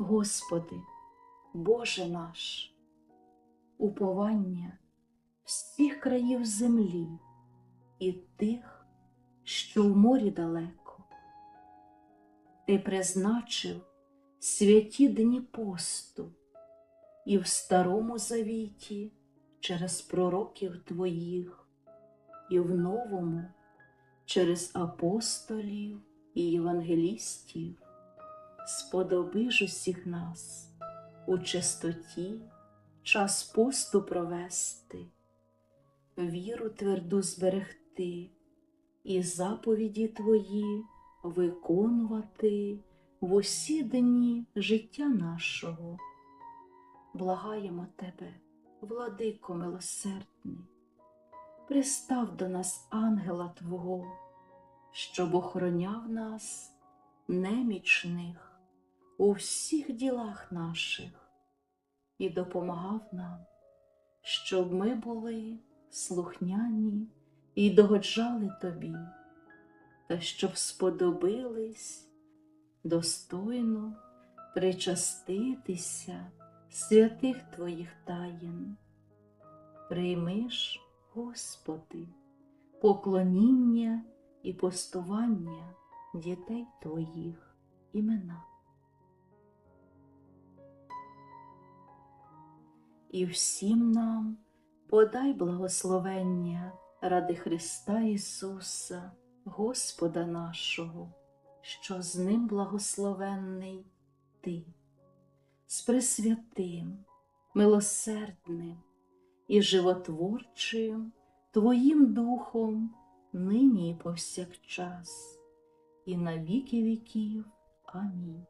Господи, Боже наш, уповання всіх країв землі і тих, що в морі далеко. Ти призначив святі дні посту і в старому завіті через пророків Твоїх, і в новому через апостолів і євангелістів сподоби ж усіх нас у чистоті час посту провести, віру тверду зберегти і заповіді Твої виконувати в усі дні життя нашого. Благаємо Тебе, владико милосердний, пристав до нас ангела Твого, щоб охороняв нас немічних у всіх ділах наших і допомагав нам, щоб ми були слухняні і догоджали Тобі, та щоб сподобились достойно причаститися святих Твоїх таїн. Прийми ж, Господи, поклоніння і постування дітей Твоїх імена. І всім нам подай благословення ради Христа Ісуса, Господа нашого, що з Ним благословенний Ти, з Пресвятим, милосердним і животворчим Твоїм Духом нині і повсякчас, і на віки віків. Амінь.